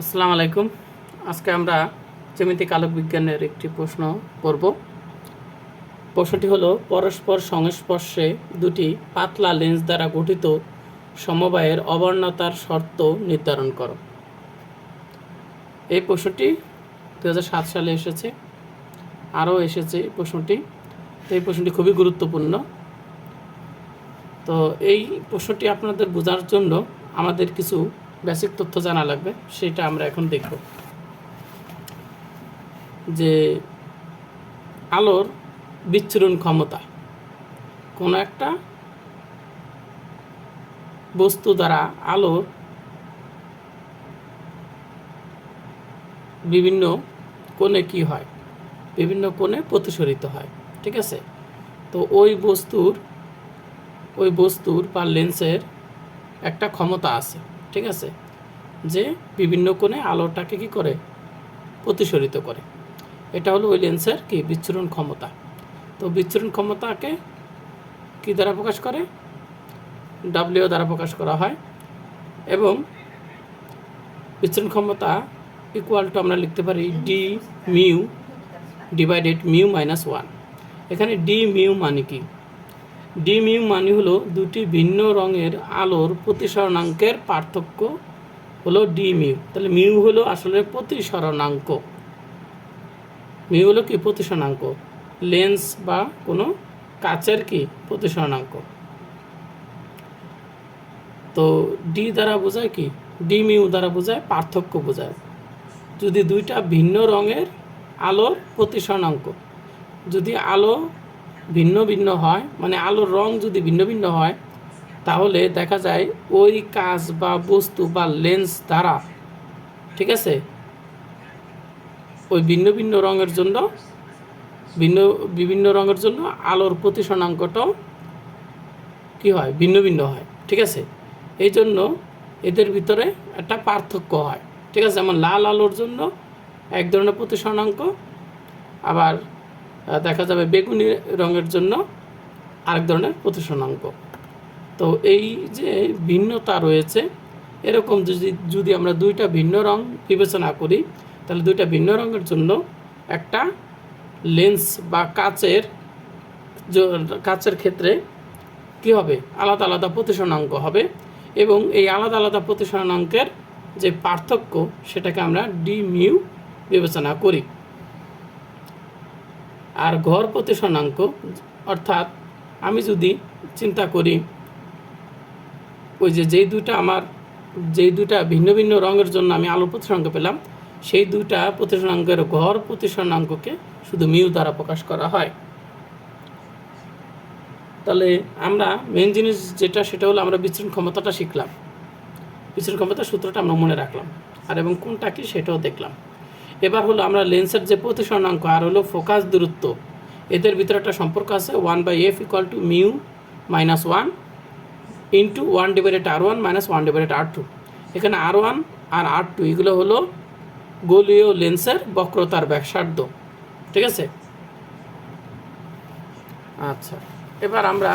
আসসালামু আলাইকুম। আজকে আমরা জ্যামিতিক আলোক বিজ্ঞানের একটি প্রশ্ন করব। প্রশ্নটি হলো, পরস্পর সংস্পর্শে দুটি পাতলা লেন্স দ্বারা গঠিত সমবায়ের অবর্ণতার শর্ত নির্ধারণ করো। এই প্রশ্নটি দু হাজার সাত সালে এসেছে, আরও এসেছে এই প্রশ্নটি। তো এই প্রশ্নটি খুবই গুরুত্বপূর্ণ। তো এই প্রশ্নটি আপনাদের বোঝার জন্য আমাদের কিছু বেসিক তথ্য জানা লাগবে, সেটা আমরা এখন দেখব। যে আলোর বিচ্ছুরণ ক্ষমতা কোনো একটা বস্তু দ্বারা আলোর বিভিন্ন কোণে কি হয়? বিভিন্ন কোণে প্রতিসরিত হয়, ঠিক আছে? তো ওই বস্তুর ওই বস্তুর বা লেন্সের একটা ক্ষমতা আছে। ঠিক আছে? যে বিভিন্ন কোণে আলোটাকে কি করে? প্রতিসরিত করে। এটা হলো ওই লেন্সের কি? বিচ্ছুরণ ক্ষমতা। তো বিচ্ছুরণ ক্ষমতাকে কি দ্বারা প্রকাশ করে? ডাব্লিউ দ্বারা প্রকাশ করা হয় এবং বিচ্ছুরণ ক্ষমতা ইকুয়াল টু আমরা লিখতে পারি D mu divided mu minus one এখানে ডি মিউ মানে কি? ডি মিউ মানে হলো দুটি ভিন্ন রঙের আলোর প্রতিসরণাঙ্কের পার্থক্য হলো ডি মিউ তাহলে মিউ হলো আসলে প্রতিসরণাঙ্ক। মিউ হলো কি? প্রতিসরণাঙ্ক। লেন্স বা কোনো কাচের কি? প্রতিসরণাঙ্ক। তো ডি দ্বারা বোঝায় কি? ডি মিউ দ্বারা বোঝায়, পার্থক্য বোঝায়। যদি দুইটা ভিন্ন রঙের আলোর প্রতিসরণাঙ্ক, যদি আলো ভিন্ন ভিন্ন হয় মানে আলোর রং যদি ভিন্ন ভিন্ন হয়, তাহলে দেখা যায় ওই কাজ বা বস্তু বা লেন্স দ্বারা, ঠিক আছে? ওই ভিন্ন ভিন্ন রঙের জন্য, ভিন্ন, বিভিন্ন রঙের জন্য আলোর প্রতিসরণাঙ্কটাও কি হয়? ভিন্ন ভিন্ন হয়, ঠিক আছে? এই জন্য এদের ভিতরে একটা পার্থক্য হয়, ঠিক আছে? যেমন লাল আলোর জন্য এক ধরনের প্রতিসরণাঙ্ক আবার দেখা যাবে বেগুনি রঙের জন্য আরেক ধরনের প্রতিসরণাঙ্ক তো এই যে ভিন্নতা রয়েছে, এরকম যদি যদি আমরা দুইটা ভিন্ন রং বিবেচনা করি, তাহলে দুইটা ভিন্ন রঙের জন্য একটা লেন্স বা কাচের কাচের ক্ষেত্রে কি হবে? আলাদা আলাদা প্রতিসরণাঙ্ক হবে এবং এই আলাদা আলাদা প্রতিসরণাঙ্কের যে পার্থক্য, সেটাকে আমরা ডি মিউ বিবেচনা করি। আর ঘর প্রতিসরণাঙ্ক অর্থাৎ আমি যদি চিন্তা করি, ওই যে যেই দুইটা আমার, যেই দুইটা ভিন্ন ভিন্ন রঙের জন্য আমি আলো প্রতিসরণাঙ্ক পেলাম, সেই দুইটা প্রতিসরণাঙ্কের ঘর প্রতিসরণাঙ্ককে শুধু মিউ দ্বারা প্রকাশ করা হয়। তাহলে আমরা মেন জিনিস যেটা, সেটা হলো আমরা বিচরণ ক্ষমতাটা শিখলাম। বিচরণ ক্ষমতার সূত্রটা আমরা মনে রাখলাম। আর এবং কোনটা কি, সেটাও দেখলাম। এবার হলো আমরা লেন্সের যে প্রতিসরণাঙ্ক আর হলো ফোকাস দূরত্ব, এদের ভিতরে একটা সম্পর্ক আছে one by F equal to mu minus one into one divided R one minus one divided R two. এখানে আর ওয়ান আর আর টু, এগুলো হলো গোলীয় লেন্সের বক্রতার ব্যাসার্ধ, ঠিক আছে? আচ্ছা এবার আমরা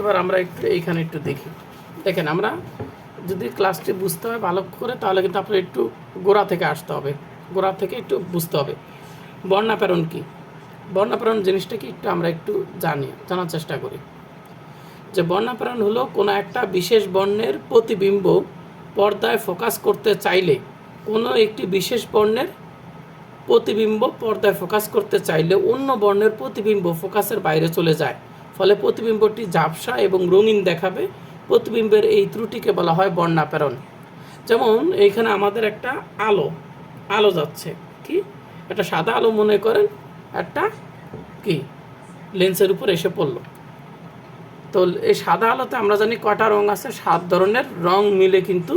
এবার আমরা একটু এইখানে একটু দেখি। দেখেন আমরা যদি ক্লাসটি বুঝতে হয় ভালো করে, তাহলে কিন্তু আপনার একটু গোড়া থেকে আসতে হবে। গোড়া থেকে একটু বুঝতে হবে। বর্ণাপেরণ কি? বর্ণাপেরণ জিনিসটা কি একটু আমরা একটু জানি, জানার চেষ্টা করি। যে বর্ণাপেরণ হলো কোনো একটা বিশেষ বর্ণের প্রতিবিম্ব পর্দায় ফোকাস করতে চাইলে, কোনো একটি বিশেষ বর্ণের প্রতিবিম্ব পর্দায় ফোকাস করতে চাইলে অন্য বর্ণের প্রতিবিম্ব ফোকাসের বাইরে চলে যায়। ফলে প্রতিবিম্বটি ঝাপসা এবং রঙিন দেখাবে প্রতিবিম্বের এই ত্রুটিকে বলা হয় বর্ণাপেরণ যেমন এইখানে আমাদের একটা আলো আলো যাচ্ছে, কি? একটা সাদা আলো মনে করেন, একটা কি? লেন্সের উপর এসে পড়ল। তো এই সাদা আলোতে আমরা জানি কটা রং আছে, সাত ধরনের রং মিলে কিন্তু,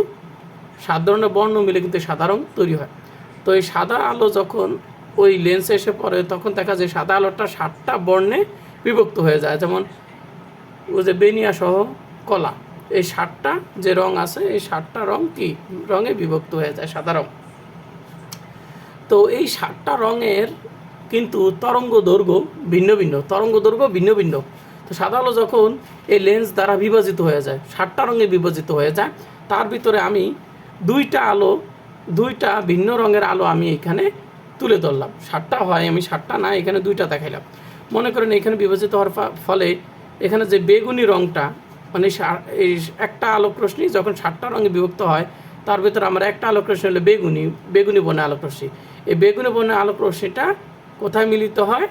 সাত ধরনের বর্ণ মিলে কিন্তু সাদা রং তৈরি হয়। তো এই সাদা আলো যখন ওই লেন্সে এসে পড়ে, তখন দেখা যায় সাদা আলোটা সাতটা বর্ণে বিভক্ত হয়ে যায়। যেমন ওই যে বেনিয়া সহ কলা। এই সাতটা যে রং আছে, এই সাতটা রং কি? রঙে বিভক্ত হয়ে যায়, সাদা রং। তো এই সাতটা রঙের কিন্তু তরঙ্গ দৈর্ঘ্য ভিন্ন ভিন্ন, তরঙ্গ দৈর্ঘ্য ভিন্ন ভিন্ন। তো সাদা আলো যখন এই লেন্স দ্বারা বিভাজিত হয়ে যায় সাতটা রঙে বিভাজিত হয়ে যায়, তার ভিতরে আমি দুইটা আলো, দুইটা ভিন্ন রঙের আলো আমি এখানে তুলে ধরলাম। সাতটা হয়, আমি সাতটা না, এখানে দুইটা দেখাইলাম। মনে করেন এখানে বিভাজিত হওয়ার ফলে এখানে যে বেগুনি রঙটা মানে এই একটা আলোক রশ্মি যখন সাতটা রঙে বিভক্ত হয়, তার ভিতরে আমার একটা আলোক রশ্মি হলো বেগুনি বেগুনি বর্ণের আলোক রশ্মি। এই বেগুনি বর্ণের আলোক রশ্মিটা কোথায় মিলিত হয়?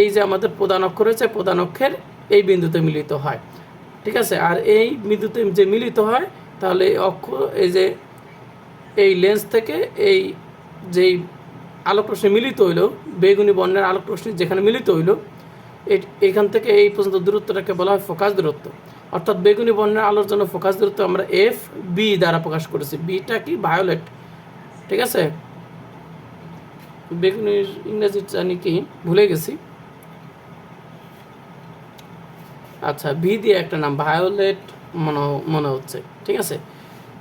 এই যে আমাদের প্রধান অক্ষর রয়েছে, প্রধান অক্ষের এই বিন্দুতে মিলিত হয়। ঠিক আছে? আর এই বিন্দুতে যে মিলিত হয়, তাহলে এই অক্ষ এই যে এই লেন্স থেকে এই যেই আলোক রশ্মি মিলিত হইল, বেগুনি বর্ণের আলোক রশ্মি যেখানে মিলিত হইল এখান থেকে এই পর্যন্ত দূরত্বটাকে বলা হয় ফোকাস দূরত্ব। অর্থাৎ বেগুনি বর্ণের আলোর জন্য ফোকাস দূরত্ব আমরা এফ বি দ্বারা প্রকাশ করেছি। বিটা কি? ভায়োলেট ঠিক আছে? বেগুনির ইংরেজি জানি কি? ভুলে গেছি। আচ্ছা ভি দিয়ে একটা নাম ভায়োলেট মনে মনে হচ্ছে। ঠিক আছে?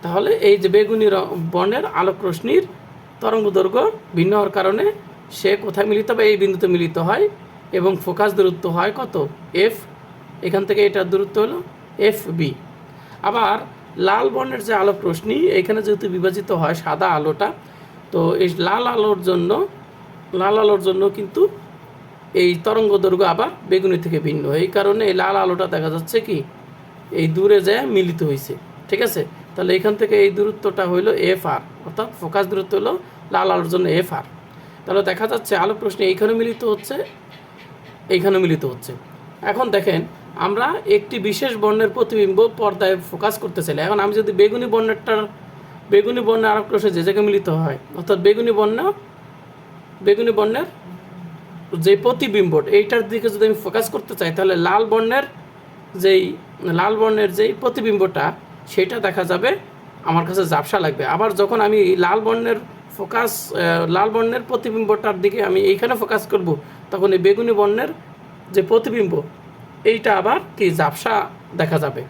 তাহলে এই যে বেগুনি বর্ণের আলোক রশ্মির তরঙ্গ দৈর্ঘ্য ভিন্ন হওয়ার কারণে সে কোথায় মিলিত হবে? এই বিন্দুতে মিলিত হয় এবং ফোকাস দূরত্ব হয় কত? এফ এখান থেকে এটার দূরত্ব হলো এফ বি আবার লাল বর্ণের যে আলোক রশ্মি এখানে যেহেতু বিভাজিত হয় সাদা আলোটা, তো এই লাল আলোর জন্য, লাল আলোর জন্য কিন্তু এই তরঙ্গ দৈর্ঘ্য আবার বেগুনি থেকে ভিন্ন। এই কারণে এই লাল আলোটা দেখা যাচ্ছে কি? এই দূরে যায় মিলিত হয়েছে ঠিক আছে? তাহলে এখান থেকে এই দূরত্বটা হইল এফ আর অর্থাৎ ফোকাস দূরত্ব হলো লাল আলোর জন্য এফ আর তাহলে দেখা যাচ্ছে আলোক রশ্মি এইখানে মিলিত হচ্ছে এইখানে মিলিত হচ্ছে। এখন দেখেন, আমরা একটি বিশেষ বর্ণের প্রতিবিম্ব পর্দায় ফোকাস করতে চাইলে, এখন আমি যদি বেগুনি বর্ণেরটার, বেগুনি বর্ণের আলোক রশ্মি যে জায়গায় মিলিত হয়, অর্থাৎ বেগুনি বর্ণ, বেগুনি বর্ণের যে প্রতিবিম্ব এইটার দিকে যদি আমি ফোকাস করতে চাই, তাহলে লাল বর্ণের যেই, লাল বর্ণের যেই প্রতিবিম্বটা, সেটা দেখা যাবে, আমার কাছে ঝাপসা লাগবে। আবার যখন আমি লাল বর্ণের ফোকাস লাল বর্ণের প্রতিবিম্বটার দিকে আমি এইখানে ফোকাস করব, তখন এই বেগুনি বর্ণের যে প্রতিবিম্ব, এইটা আবার কি ঝাপসা দেখা যাবে।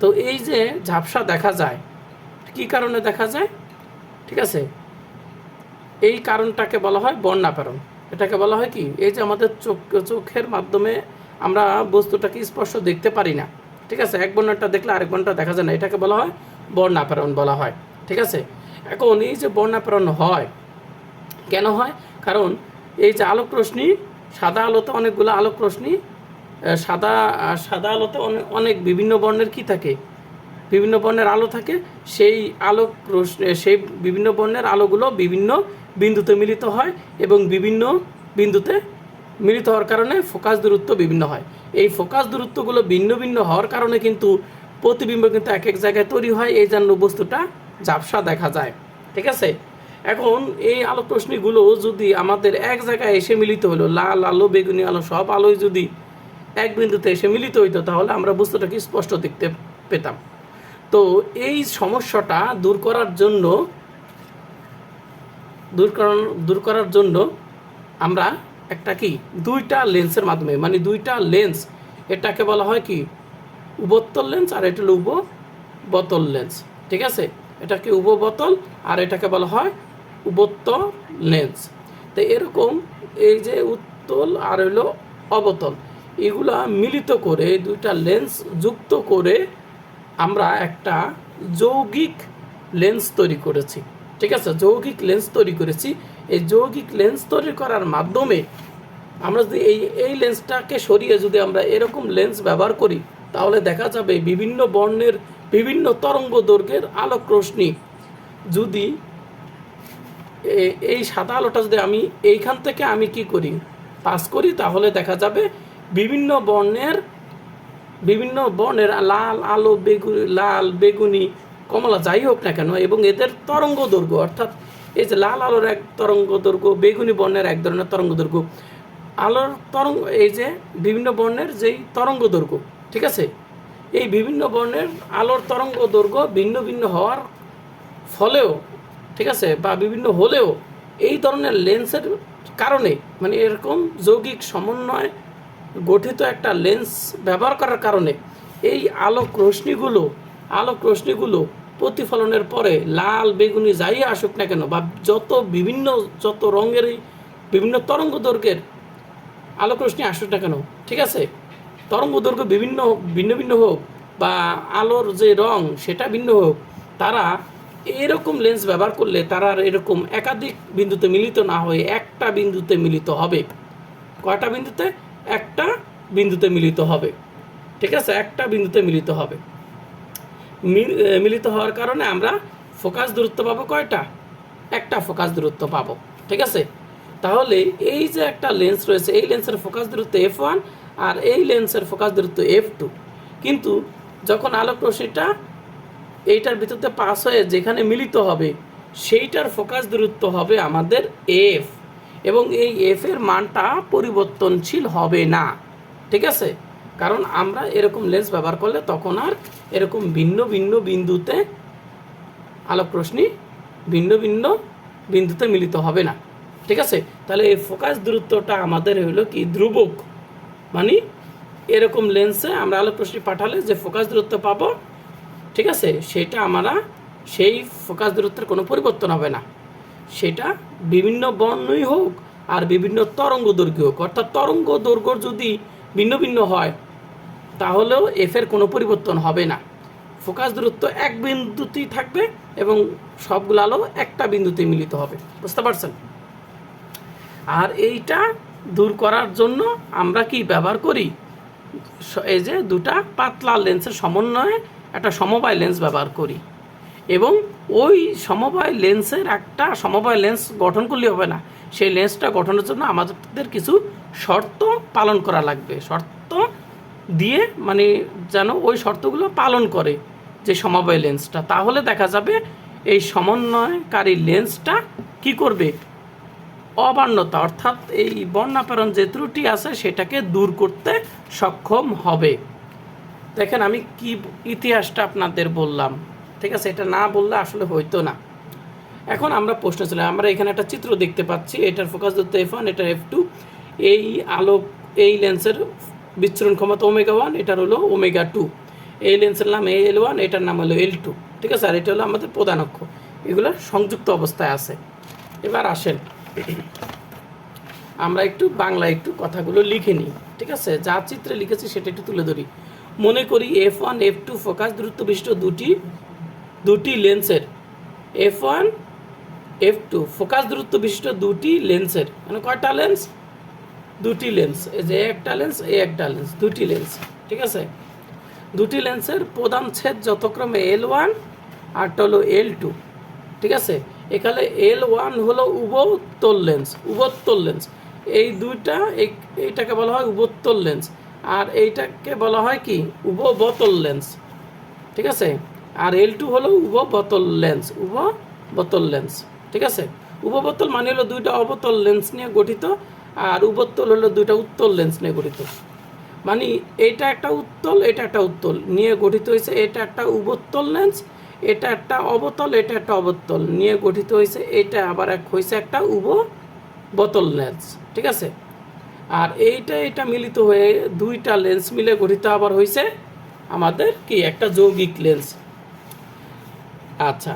তো এই যে ঝাপসা দেখা যায়, কি কারণে দেখা যায়? ঠিক আছে, এই কারণটাকে বলা হয় বর্ণাপরণ। এটাকে বলা হয় কি? এই যে আমাদের চোখ, চোখের মাধ্যমে আমরা বস্তুটাকে স্পষ্ট দেখতে পারি না। ঠিক আছে, এক বর্ণটা দেখলে আরেক বর্ণটা দেখা যায় না। এটাকে বলা হয় বর্ণাপরণ বলা হয়। ঠিক আছে এখন এই যে বর্ণাপরণ হয়, কেন হয়? কারণ এই যে আলোক রশ্মি, সাদা আলোতে অনেকগুলো আলোক রশ্মি সাদা সাদা আলোতে অনেক অনেক বিভিন্ন বর্ণের কি থাকে? বিভিন্ন বর্ণের আলো থাকে, সেই আলোক রশ্মি, সেই বিভিন্ন বর্ণের আলোগুলো বিভিন্ন বিন্দুতে মিলিত হয় এবং বিভিন্ন বিন্দুতে মিলিত হওয়ার কারণে ফোকাস দূরত্ব বিভিন্ন হয়। এই ফোকাস দূরত্বগুলো ভিন্ন ভিন্ন হওয়ার কারণে কিন্তু প্রতিবিম্ব কিন্তু এক এক জায়গায় তৈরি হয়। এই জন্য বস্তুটা ঝাপসা দেখা যায়, ঠিক আছে? এখন এই আলোক রশ্মিগুলো যদি আমাদের এক জায়গায় এসে মিলিত হলো, লাল আলো, বেগুনি আলো, সব আলোই যদি এক বিন্দুতে এসে মিলিত হইতো, তাহলে আমরা বস্তুটাকে স্পষ্ট দেখতে পেতাম। তো এই সমস্যাটা দূর করার জন্য, দূর করার দূর করার জন্য আমরা একটা কি, দুইটা লেন্সের মাধ্যমে মানে দুইটা লেন্স, এটাকে বলা হয় কি উবোত্তল লেন্স আর এটা হলো উব বোতল লেন্স, ঠিক আছে? এটাকে উব বোতল আর এটাকে বলা হয় উবত্ত লেন্স। তো এরকম এই যে উত্তল আর হলো অবতল, এগুলা মিলিত করে দুইটা লেন্স যুক্ত করে আমরা একটা যৌগিক লেন্স তৈরি করেছি। ঠিক আছে? যৌগিক লেন্স তৈরি করেছি। এই যৌগিক লেন্স তৈরি করার মাধ্যমে আমরা যদি এই এই লেন্সটাকে সরিয়ে যদি আমরা এরকম লেন্স ব্যবহার করি, তাহলে দেখা যাবে বিভিন্ন বর্ণের বিভিন্ন তরঙ্গ দৈর্ঘ্যের আলোক রশ্মি। যদি এই সাদা আলোটা যদি আমি এইখান থেকে আমি কি করি? পাস করি, তাহলে দেখা যাবে বিভিন্ন বর্ণের বিভিন্ন বর্ণের লাল, আলো, বেগুনি, লাল, বেগুনি, কমলা, যাই হোক না কেন, এবং এদের তরঙ্গ দৈর্ঘ্য অর্থাৎ এই যে লাল আলোর এক তরঙ্গ দৈর্ঘ্য বেগুনি বর্ণের এক ধরনের তরঙ্গ দৈর্ঘ্য আলোর তরঙ্গ, এই যে বিভিন্ন বর্ণের যেই তরঙ্গ দৈর্ঘ্য ঠিক আছে? এই বিভিন্ন বর্ণের আলোর তরঙ্গ দৈর্ঘ্য ভিন্ন ভিন্ন হওয়ার ফলেও, ঠিক আছে, বা বিভিন্ন হলেও এই ধরনের লেন্সের কারণে মানে এরকম যৌগিক সমন্বয় গঠিত একটা লেন্স ব্যবহার করার কারণে এই আলোক রশ্মিগুলো আলোক রশ্মিগুলো প্রতিফলনের পরে লাল, বেগুনি যাই আসুক না কেন, বা যত বিভিন্ন, যত রঙেরই বিভিন্ন তরঙ্গ দৈর্ঘ্যের আলোক রশ্মি আসুক না কেন, ঠিক আছে তরঙ্গ দৈর্ঘ্য বিভিন্ন ভিন্ন ভিন্ন হোক বা আলোর যে রং সেটা ভিন্ন হোক, তারা এরকম লেন্স ব্যবহার করলে তারা আর এরকম একাধিক বিন্দুতে মিলিত না হয়ে একটা বিন্দুতে মিলিত হবে। কয়টা বিন্দুতে? একটা বিন্দুতে মিলিত হবে। ঠিক আছে? একটা বিন্দুতে মিলিত হবে। মিলিত হওয়ার কারণে আমরা ফোকাস দূরত্ব পাবো কয়টা? একটা ফোকাস দূরত্ব পাবো। ঠিক আছে? তাহলে এই যে একটা লেন্স রয়েছে, এই লেন্সের ফোকাস দূরত্ব এফ ওয়ান আর এই লেন্সের ফোকাস দূরত্ব এফ টু কিন্তু যখন আলোক রশ্মিটা এইটার ভিতরতে পাস হয়ে যেখানে মিলিত হবে, সেইটার ফোকাস দূরত্ব হবে আমাদের এফ এবং এই এফ এর মানটা পরিবর্তনশীল হবে না। ঠিক আছে? কারণ আমরা এরকম লেন্স ব্যবহার করলে তখন আর এরকম ভিন্ন ভিন্ন বিন্দুতে আলোক রশ্মি ভিন্ন ভিন্ন বিন্দুতে মিলিত হবে না। ঠিক আছে? তাহলে এই ফোকাস দূরত্বটা আমাদের হলো কি? ধ্রুবক। মানে এরকম লেন্সে আমরা আলোক রশ্মি পাঠালে যে ফোকাস দূরত্ব পাবো, ঠিক আছে? সেটা আমরা, সেই ফোকাস দূরত্বের কোনো পরিবর্তন হবে না। সেটা বিভিন্ন বর্ণই হোক আর বিভিন্ন তরঙ্গ দৈর্ঘ্য হোক। অর্থাৎ তরঙ্গ দৈর্ঘ্য যদি ভিন্ন ভিন্ন হয়, তাহলেও এফের কোনো পরিবর্তন হবে না। ফোকাস দূরত্ব এক বিন্দুতেই থাকবে এবং সবগুলো আলো একটা বিন্দুতে মিলিত হবে। বুঝতে পারছেন? আর এইটা দূর করার জন্য আমরা কি ব্যবহার করি? এই যে দুটা পাতলা লেন্সের সমন্বয়ে একটা সমবায় লেন্স ব্যবহার করি। এবং ওই সমবায় লেন্সের একটা সমবায় লেন্স গঠন করলে হবে না। সেই লেন্সটা গঠনের জন্য আমাদের কিছু শর্ত পালন করা লাগবে। শর্ত দিয়ে মানে যেন ওই শর্তগুলো পালন করে যে সমবায় লেন্সটা। তাহলে দেখা যাবে এই সমন্বয়কারী লেন্সটা কি করবে? অবান্যতা অর্থাৎ এই বর্ণাপরণ যে ত্রুটি আছে সেটাকে দূর করতে সক্ষম হবে। দেখেন আমি কি ইতিহাসটা আপনাদের বললাম। ঠিক আছে, এটা না বললে আসলে হইতো না। এখন আমরা প্রশ্ন ছিল আমরা এখানে একটা চিত্র দেখতে পাচ্ছি। এটার ফোকাস ধরতে এফ ওয়ান এটার এফ টু এই আলোক, এই লেন্সের বিচ্ছুরণ ক্ষমতা ওমেগা ওয়ান এটার হলো ওমেগা টু এই লেন্সের নাম এল ওয়ান এটার নাম হলো এল টু ঠিক আছে, আর এটা হলো আমাদের প্রধান অক্ষ। এগুলো সংযুক্ত অবস্থায় আছে। এবার আসেন। আমরা একটু বাংলা একটু কথাগুলো লিখে নিই, ঠিক আছে? যা চিত্রে লিখেছি সেটা একটু তুলে ধরি। মনে করি F one F two focus দূরত্ব বিশিষ্ট দুটি দুটি লেন্সের F one F two focus দূরত্ব বিশিষ্ট দুটি লেন্সের মানে কয়টা লেন্স দুটি লেন্স এই যে একটা লেন্স এ একটা লেন্স দুটি লেন্স ঠিক আছে? দুটি লেন্সের প্রধান ছেদ যথাক্রমে এল ওয়ান আরটা হলো এল টু ঠিক আছে? এখানে এল ওয়ান হলো উভোত্তল লেন্স উভোত্তল লেন্স এই দুইটা এইটাকে বলা হয় উভোত্তল লেন্স আর এইটাকে বলা হয় কি? উভবতল লেন্স ঠিক আছে? আর এল টু হলো উভবতল লেন্স উভবতল লেন্স ঠিক আছে? উভবতল মানে হলো দুইটা অবতল লেন্স নিয়ে গঠিত, আর উভত্তল হলো দুইটা উত্তল লেন্স নিয়ে গঠিত। মানে এটা একটা উত্তল, এটা একটা উত্তল। নিয়ে গঠিত হয়েছে এটা একটা উভত্তল লেন্স এটা একটা অবতল, এটা একটা অবতল। নিয়ে গঠিত হয়েছে এটা আবার এক হয়েছে একটা উভ বোতল লেন্স ঠিক আছে? আর এইটা, এটা মিলিত হয়ে দুইটা লেন্স মিলে গঠিত আবার হয়েছে আমাদের কি? একটা যৌগিক লেন্স আচ্ছা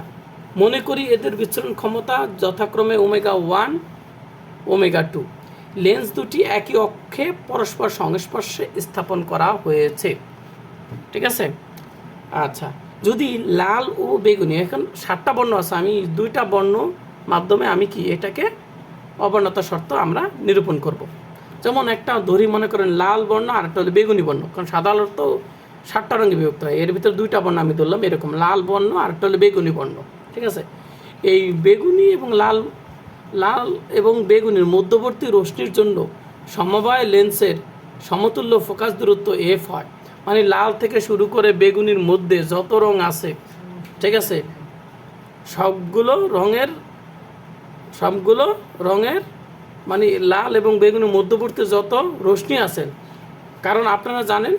মনে করি এদের বিচ্ছুরণ ক্ষমতা যথাক্রমে omega one, omega two. Lens দুটি একই অক্ষে পরস্পর সংস্পর্শে স্থাপন করা হয়েছে, ঠিক আছে? আচ্ছা যদি লাল ও বেগুনি, এখন সাতটা বর্ণ আছে, আমি দুইটা বর্ণ মাধ্যমে আমি কি এটাকে অবর্ণতা শর্ত আমরা নিরূপণ করব। যেমন একটা ধরি মনে করেন লাল বর্ণ, আর একটা হলো বেগুনি বর্ণ, কারণ সাধারণত সাতটা রঙে বিভক্ত হয়, এর ভিতরে দুইটা বর্ণ আমি ধরলাম এরকম, লাল বর্ণ আর একটা হলো বেগুনি বর্ণ, ঠিক আছে এই বেগুনি এবং লাল লাল এবং বেগুনির মধ্যবর্তী রশ্মির জন্য সমবায় লেন্সের সমতুল্য ফোকাস দূরত্ব এফ হয় মানে লাল থেকে শুরু করে বেগুনির মধ্যে যত রং আছে, ঠিক আছে? সবগুলো রঙের সবগুলো রঙের মানে লাল এবং বেগুনের মধ্যবর্তী যত রশ্মি আছেন। কারণ আপনারা জানেন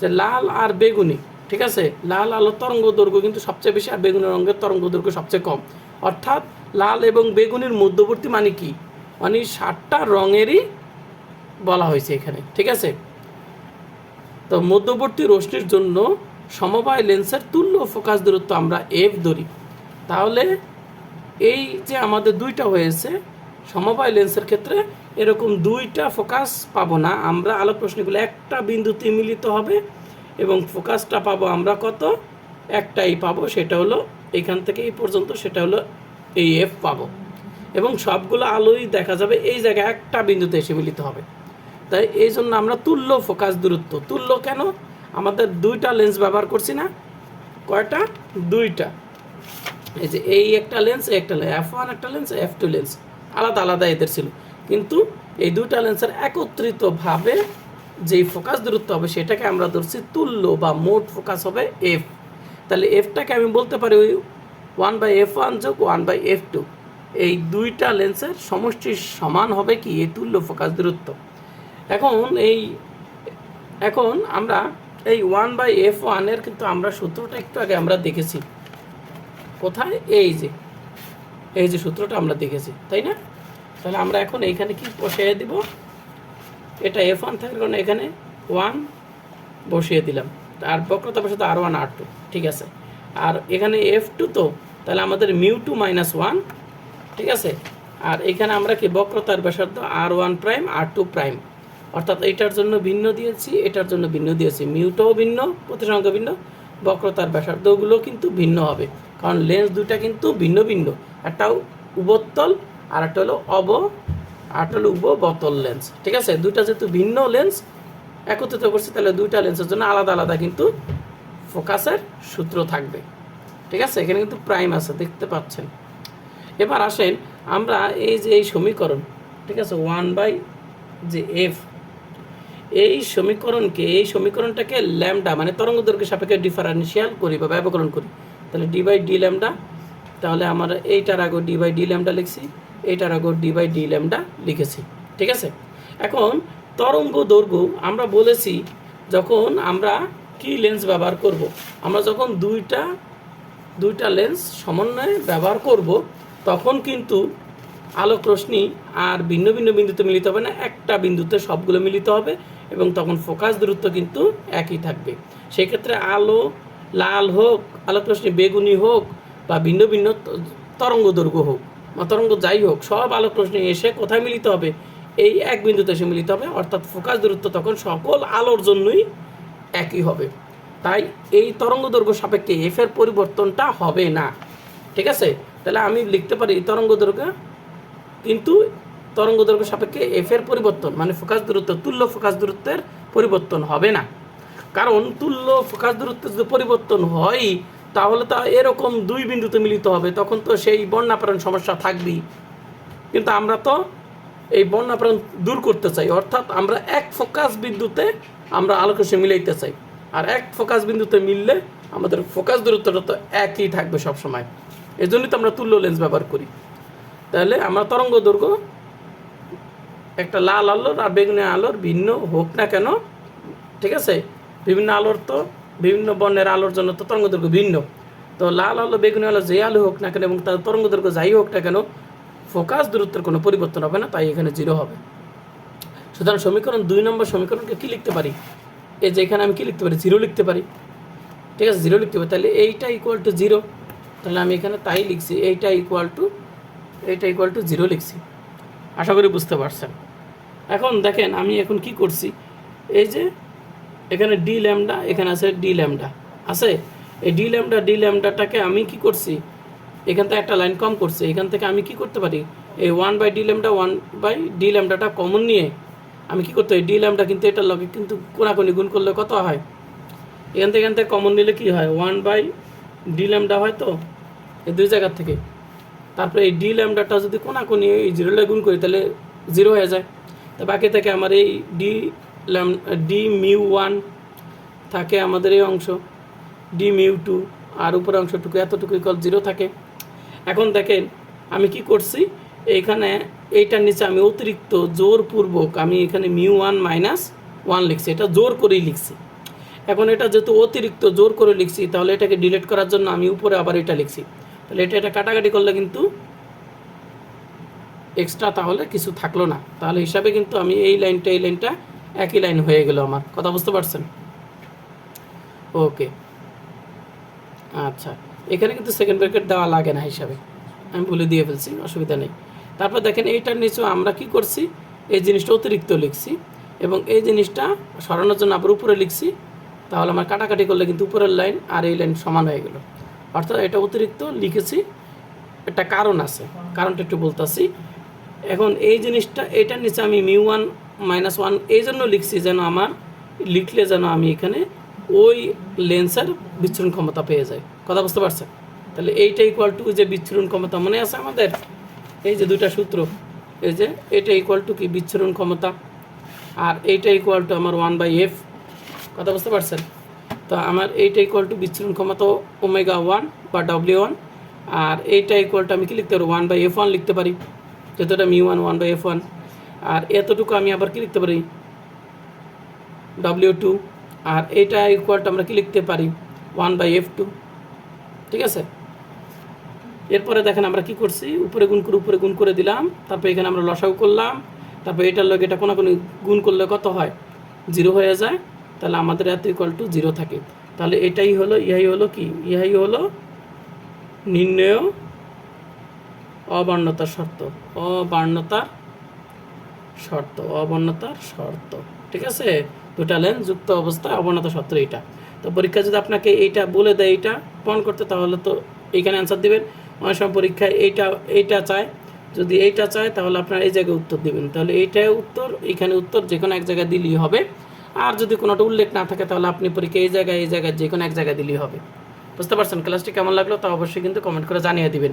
যে লাল আর বেগুনি, ঠিক আছে? লাল আলো তরঙ্গ দৈর্ঘ্য কিন্তু সবচেয়ে বেশি আর বেগুনি রঙের তরঙ্গ দৈর্ঘ্য সবচেয়ে কম। অর্থাৎ লাল এবং বেগুনির মধ্যবর্তী মানে কি? মানে সাতটা রঙেরই বলা হয়েছে এখানে, ঠিক আছে? তো মধ্যবর্তী রশ্মির জন্য সমবায় লেন্সের তুল্য ফোকাস দূরত্ব আমরা এফ ধরি। তাহলে এই যে আমাদের দুইটা হয়েছে, সমবায় লেন্সের ক্ষেত্রে এরকম দুইটা ফোকাস পাবো না। আমরা আলোক প্রশ্নগুলো একটা বিন্দুতে মিলিত হবে এবং ফোকাসটা পাবো আমরা কত? একটাই পাবো, সেটা হলো এখান থেকে এই পর্যন্ত, সেটা হলো এই এফ পাবো। এবং সবগুলো আলোই দেখা যাবে এই জায়গায় একটা বিন্দুতে এসে মিলিত হবে। তাই এই জন্য আমরা তুল্য ফোকাস দূরত্ব। তুল্য কেন? আমাদের দুইটা লেন্স ব্যবহার করছি না? কয়টা? দুইটা। এই যে এই একটা লেন্স একটা লেন্স এফ ওয়ান একটা লেন্স এফ টু লেন্স আলাদা আলাদা এদের ছিল। কিন্তু এই দুইটা লেন্সের একত্রিতভাবে যেই ফোকাস দূরত্ব হবে, সেটাকে আমরা ধরছি তুল্য বা মোট ফোকাস হবে এফ তাহলে এফটাকে আমি বলতে পারি ওই ওয়ান বাই এফ ওয়ান যোগ ওয়ান বাই এফ টু এই দুইটা লেন্সের সমষ্টির সমান হবে কি? এই তুল্য ফোকাস দূরত্ব। এখন এই, এখন আমরা এই ওয়ান বাই এফ ওয়ানের কিন্তু আমরা সূত্রটা একটু আগে আমরা দেখেছি। কোথায়? এই যে। এই যে সূত্রটা আমরা দেখেছি, তাই না? তাহলে আমরা এখন এইখানে কি বসিয়ে দিব? এটা এফ ওয়ান থাকার কারণে এখানে ওয়ান বসিয়ে দিলাম। আর বক্রতা বসাতে আর ওয়ান আর টু ঠিক আছে? আর এখানে এফ টু তো, তাহলে আমাদের মিউ টু মাইনাস ওয়ান ঠিক আছে? আর এখানে আমরা কি বক্রতার ব্যাসার্ধ R one prime R two prime অর্থাৎ এটার জন্য ভিন্ন দিয়েছি, এটার জন্য ভিন্ন দিয়েছি। মিউটাও ভিন্ন, প্রতিসংখ্য ভিন্ন, বক্রতার ব্যাসার্ধগুলো কিন্তু ভিন্ন হবে। কারণ লেন্স দুইটা কিন্তু ভিন্ন ভিন্ন। একটা উবত্তল আর একটা হলো অব, আর একটা হলো উবতল লেন্স ঠিক আছে? দুইটা যেহেতু ভিন্ন লেন্স একত্রিত করছি, তাহলে দুইটা লেন্সের জন্য আলাদা আলাদা কিন্তু ফোকাসের সূত্র থাকবে। ঠিক আছে? এখানে কিন্তু প্রাইম আছে, দেখতে পাচ্ছেন। এবার আসেন আমরা এই যে এই সমীকরণ, ঠিক আছে? ওয়ান বাই যে এফ এই সমীকরণকে, এই সমীকরণটাকে ল্যামডা মানে তরঙ্গ দৈর্ঘ্য সাপেক্ষে ডিফারেন্সিয়াল করি বা ব্যবকরণ করি তাহলে ডি বাই ডি ল্যামডা, তাহলে আমার এইটার আগে ডি বাই ডি ল্যামডা লিখছি, এইটার আগে ডি বাই ডি ল্যামডা লিখেছি, ঠিক আছে এখন তরঙ্গ দৈর্ঘ্য আমরা বলেছি যখন আমরা কি লেন্স ব্যবহার করব। আমরা যখন দুইটা দুইটা লেন্স সমন্বয়ে ব্যবহার করব, তখন কিন্তু আলোক রশ্মি আর ভিন্ন ভিন্ন বিন্দুতে মিলিত হবে না, একটা বিন্দুতে সবগুলো মিলিত হবে এবং তখন ফোকাস দূরত্ব কিন্তু একই থাকবে। সেক্ষেত্রে আলো, লাল হোক আলোক রশ্মি বেগুনি হোক বা ভিন্ন ভিন্ন তরঙ্গ দৈর্ঘ্য হোক বা তরঙ্গ যাই হোক, সব আলোক রশ্মি এসে কোথায় মিলিত হবে? এই এক বিন্দুতে এসে মিলিত হবে, অর্থাৎ ফোকাস দূরত্ব তখন সকল আলোর জন্যই একই হবে। তাই এই তরঙ্গ দৈর্ঘ্য সাপেক্ষে এফ এর পরিবর্তনটা হবে না। ঠিক আছে? তাহলে আমি লিখতে পারি তরঙ্গ দৈর্ঘ্য কিন্তু তরঙ্গ দৈর্ঘ্য সাপেক্ষে এফ এর পরিবর্তন মানে ফোকাস দূরত্ব, তুল্য ফোকাস দূরত্বের পরিবর্তন হবে না। কারণ তুল্য ফোকাস দূরত্বের যদি পরিবর্তন হয়, তাহলে তা এরকম দুই বিন্দুতে মিলিত হবে। তখন তো সেই বন্যাপরণ সমস্যা থাকবেই। কিন্তু আমরা তো এই বন্যাপরণ দূর করতে চাই। অর্থাৎ আমরা এক ফোকাস বিন্দুতে আমরা আলোকসে মিলাইতে চাই। আর এক ফোকাস বিন্দুতে মিললে আমাদের ফোকাস দূরত্বটা তো একই থাকবে সবসময়। এই জন্যই তো আমরা তুল্য লেন্স ব্যবহার করি। তাহলে আমরা তরঙ্গ দৈর্ঘ্য একটা লাল আলোর আর বেগুনি আলোর ভিন্ন হোক না কেন, ঠিক আছে? বিভিন্ন আলোর তো, বিভিন্ন বর্ণের আলোর জন্য তো তরঙ্গ দৈর্ঘ্য ভিন্ন। তো লাল আলো, বেগুনি আলো যে আলো হোক না কেন এবং তার তরঙ্গ দৈর্ঘ্য যাই হোক না কেন, ফোকাস দূরত্বের কোনো পরিবর্তন হবে না, তাই এখানে জিরো হবে। সুতরাং সমীকরণ দুই নম্বর সমীকরণকে কী লিখতে পারি? এই যে এখানে আমি কী লিখতে পারি? জিরো লিখতে পারি। ঠিক আছে, জিরো লিখতে পারি। তাহলে এইটা ইকুয়াল টু জিরো তাহলে আমি এখানে তাই লিখছি, এইটা ইকুয়াল টু এইটা ইকুয়াল টু জিরো লিখছি। আশা করি বুঝতে পারছেন। এখন দেখেন, আমি এখন কি করছি? এই যে, এখানে ডি ল্যামডা এখানে আছে ডি ল্যামডা আছে? এই ডি ল্যামডা ডি ল্যামডাটাকে আমি কি করছি? এখান থেকে একটা লাইন কম করছে, এখান থেকে আমি কি করতে পারি? এই one by D lambda one by D ল্যামডাটা common নিয়ে আমি কি করতে পারি? ডি ল্যামডা কিন্তু এটার লগে কিন্তু কোনাকুনি গুণ করলে কত হয়? এখান থেকে এখান থেকে কমন নিলে কি হয়? ওয়ান বাই ডি ল্যামডা হয় তো? এই দুই জায়গার থেকে। তারপরে এই ডি ল্যামডাটা যদি কোনাকুনি এই জিরো গুণ করি, তাহলে জিরো হয়ে যায়। তা বাকি থাকে আমার এই D lambda D mu one থাকে আমাদের এই অংশ ডি মিউ টু আর উপরের অংশটুকু এতটুকু ইকল জিরো থাকে। এখন দেখেন, আমি কি করছি? এইখানে এইটার নিচে আমি অতিরিক্ত জোরপূর্বক আমি এখানে মিউ ওয়ান মাইনাস ওয়ান লিখছি, এটা জোর করেই লিখছি। এখন এটা যেহেতু অতিরিক্ত জোর করে লিখছি, তাহলে এটাকে ডিলিট করার জন্য আমি উপরে আবার এটা লিখছি। তাহলে এটা এটা কাটাকাটি করলে কিন্তু এক্সট্রা তাহলে কিছু থাকল না। তাহলে হিসাবে কিন্তু আমি এই লাইনটা এই লাইনটা একই লাইন হয়ে গেল আমার। কথা বুঝতে পারছেন? ওকে। আচ্ছা। এখানে কিন্তু সেকেন্ড ব্র্যাকেট দেওয়া লাগে না হিসাবে। আমি বলে দিয়ে ফেলছি, অসুবিধা নেই। তারপর দেখেন এইটার নিচেও আমরা কি করছি? এই জিনিসটা অতিরিক্ত লিখছি এবং এই জিনিসটা সরানোর জন্য আবার উপরে লিখছি। তাহলে আমার কাটাকাটি করলে কিন্তু উপরের লাইন আর এই লাইন সমান হয়ে গেল। অর্থাৎ এটা অতিরিক্ত লিখেছি। একটা কারণ আছে। কারণটা একটু বলতেছি। এখন এই জিনিসটা এটার নিচে আমি মিউ ওয়ান মাইনাস ওয়ান এই জন্য লিখছি যেন আমার, লিখলে যেন আমি এখানে ওই লেন্সের বিচ্ছুরণ ক্ষমতা পেয়ে যাই। কথা বুঝতে পারছেন? তাহলে এইটা ইকুয়াল টু যে বিচ্ছুরণ ক্ষমতা মনে আছে আমাদের? এই যে দুইটা সূত্র, এই যে এটা ইকুয়াল টু কি? বিচ্ছুরণ ক্ষমতা। আর এইটা ইকুয়াল টু আমার ওয়ান বাই এফ কথা বুঝতে পারছেন? তো আমার এইটা ইকুয়াল টু বিচ্ছুরণ ক্ষমতা ওমেগা ওয়ান বা ডব্লিউ ওয়ান আর এইটা ইকুয়াল টু আমি কি লিখতে পারি? ওয়ান বাই এফ ওয়ান লিখতে পারি। যেহেতু এটা mu one one by F one আর এতটুকু আমি আবার কি লিখতে পারি? ডব্লিউ টু আর এইটা ইকুয়াল টু আমরা কি লিখতে পারি? ওয়ান বাই এফ টু ঠিক আছে? এরপরে দেখেন আমরা কি করছি? উপরে গুণ করে, উপরে গুণ করে দিলাম, তারপর এখানে আমরা লসাগু করলাম, তারপর এটার লগে এটা কোনো কোনো গুণ করলে কত হয়? জিরো হয়ে যায়, তাহলে আমাদের এত ইকুয়াল টু জিরো থাকে। তাহলে এটাই হলো, ইহাই হলো কি? ইহাই হলো নির্ণয় অবর্ণতার শর্ত। অবর্ণতার শর্ত অবর্ণতার শর্ত। ঠিক আছে? দুটা লেন যুক্ত অবস্থায় অবর্ণতা শর্ত এইটা। তো পরীক্ষা যদি আপনাকে এইটা বলে দেয়, এইটা প্রমাণ করতে, তাহলে তো এইখানে অ্যান্সার দিবেন। অনেক সময় পরীক্ষায় এইটা এইটা চায়। যদি এইটা চায়, তাহলে আপনার এই জায়গায় উত্তর দিবেন। তাহলে এইটাই উত্তর, এইখানে উত্তর যে কোনো এক জায়গায় দিলেই হবে। আর যদি কোনোটা উল্লেখ না থাকে, তাহলে আপনি পরীক্ষা এই জায়গায় এই জায়গায় যে কোনো এক জায়গায় দিলেই হবে। বুঝতে পারছেন? ক্লাসটি কেমন লাগল তা অবশ্যই কিন্তু কমেন্ট করে জানিয়ে দিবেন।